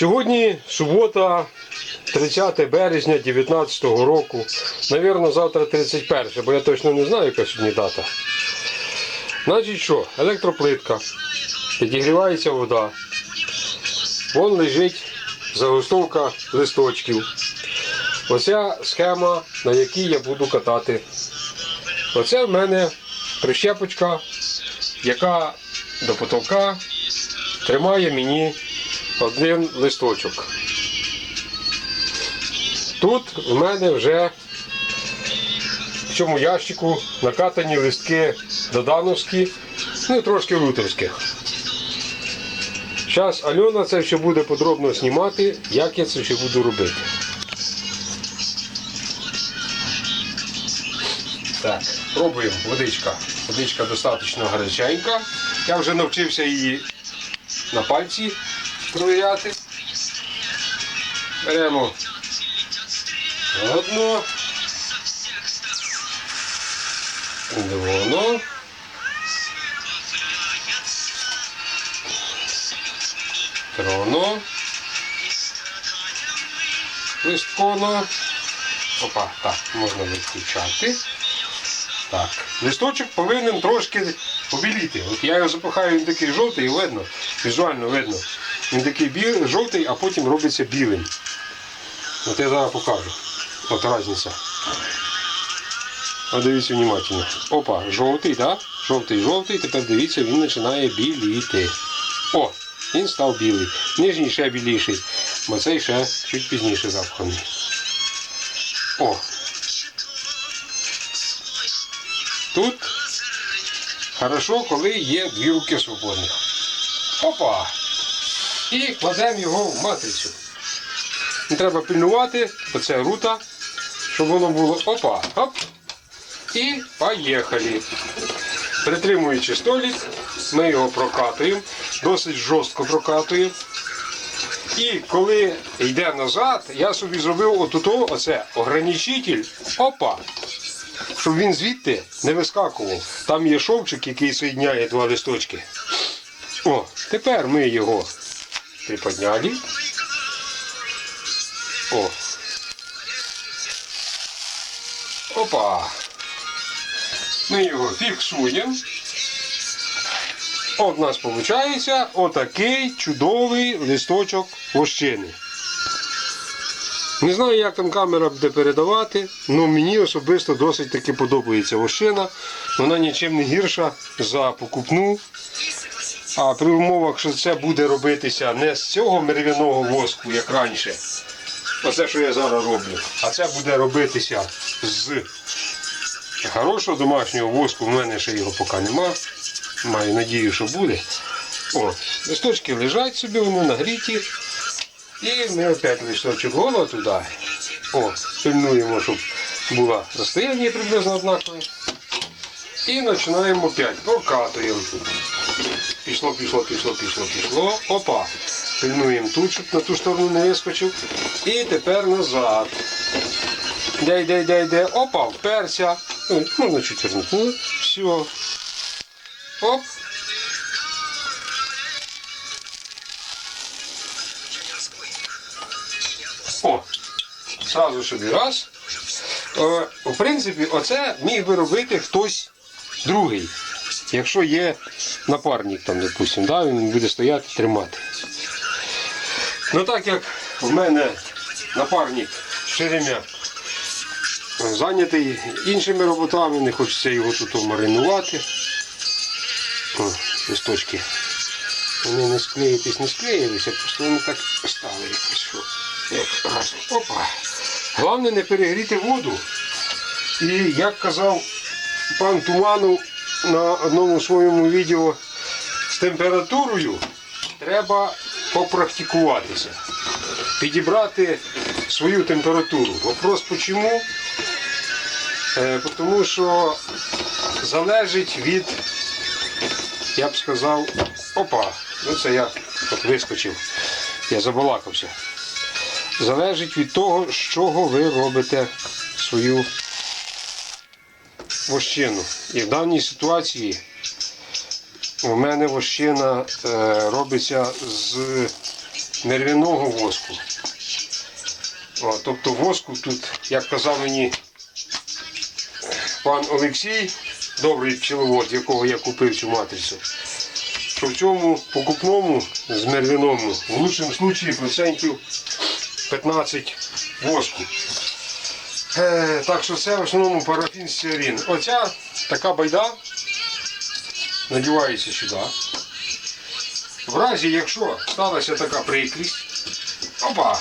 Сьогодні субота, 30 березня 2019 року. Навірно, завтра 31, бо я точно не знаю, яка сьогодні дата. Значить що, електроплитка, підігрівається вода. Вон лежить загустовка листочків. Оця схема, на якій я буду катати. Оце в мене прищепочка, яка до потолка тримає мені один листочок. Тут в мене вже в цьому ящику накатані листки додановські, ну і трошки рутерських. Зараз Альона це все буде подробно знімати, як я це все буду робити. Так, пробуємо водичка. Водичка достатньо гаряченька. Я вже навчився її на пальці провіряти. Беремо одну. Двону. Трону. Листкону. Опа, так, можна виключати. Так. Листочок повинен трошки побіліти. От я його запихаю, він такий жовтий, і видно, візуально видно. Він такий біл, жовтий, а потім робиться білим. От я зараз покажу. От різниця. От дивіться внимательно. Опа, жовтий, так? Жовтий, жовтий, тепер дивіться, він починає біліти. О, він став білий. Нижній ще біліший, бо цей ще чуть пізніше запханий. О, Тут хорошо, коли є дві руки свободних. Опа! І кладемо його в матрицю. Треба пильнувати, бо це рута, щоб воно було опа, оп. І поїхали. Притримуючи столик, ми його прокатуємо, досить жорстко прокатуємо. І коли йде назад, я собі зробив отут оце ограничитель. Опа! щоб він звідти не вискакував. Там є шовчик, який соєдняє два листочки. О, тепер ми його приподняли. О. Опа. Ми його фіксуємо. От у нас виходить отакий чудовий листочок вощини. Не знаю, як там камера буде передавати, але мені особисто досить таки подобається вощина. Вона нічим не гірша за покупну. А при умовах, що це буде робитися не з цього мервяного воску, як раніше, оце, що я зараз роблю, а це буде робитися з хорошого домашнього воску. В мене ще його поки нема. Маю надію, що буде. О, листочки лежать собі, вони нагріті. І ми опять листочок голову туди. О, пильнуємо, щоб було розстояння приблизно однакове. І починаємо опять. Прокатуємо. Пішло, пішло, пішло, пішло, пішло. Опа. Пильнуємо тут, щоб на ту сторону не вискочив. І тепер назад. Де, йде, йде, йде. Опа, вперся. Можна чуть все. Оп. О, сразу собі раз. Е, в принципі, оце міг би робити хтось другий. Якщо є напарник, там, допустим, да, він буде стояти тримати. Ну так як в мене напарник все зайнятий іншими роботами, не хочеться його тут маринувати. О, листочки. Вони не склеїтись, не склеїлися, просто вони так стали якось. Як. Опа. Головне не перегріти воду. І як казав пан Туманов на одному своєму відео з температурою, треба попрактикуватися. Підібрати свою температуру. Вопрос чому? Е, тому що залежить від, я б сказав, опа, ну це я от вискочив, я забалакався залежить від того, з чого ви робите свою вощину. І в даній ситуації у мене вощина е, робиться з нервяного воску. Тобто воску тут, як казав мені пан Олексій, добрий пчеловод, якого я купив цю матрицю, що в цьому покупному з мервяному в лучшому случаї процентів 15 воску. Е, так що це в основному парафін стеарин. Оця така байда надівається сюди. В разі, якщо сталася така прикрість, опа!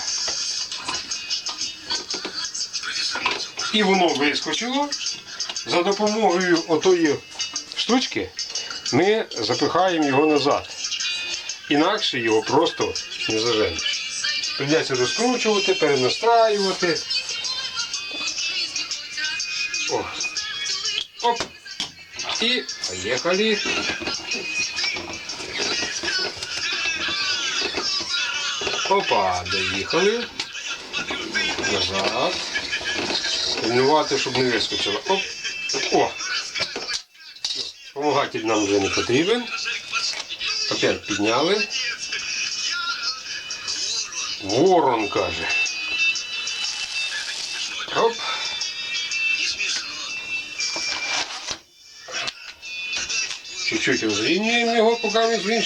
І воно вискочило, за допомогою отої штучки ми запихаємо його назад. Інакше його просто не заженеш. Придеться розкручувати, перенастраювати. Оп. І поїхали. Опа, доїхали. Назад. Пильнувати, щоб не вискочило. Оп. О. Помагатель нам вже не потрібен. Опять підняли. Ворон каже. Оп. Чуть-чуть розрівнюємо його, поки він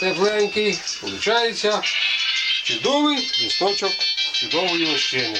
тепленький. Получається чудовий листочок чудової лощини.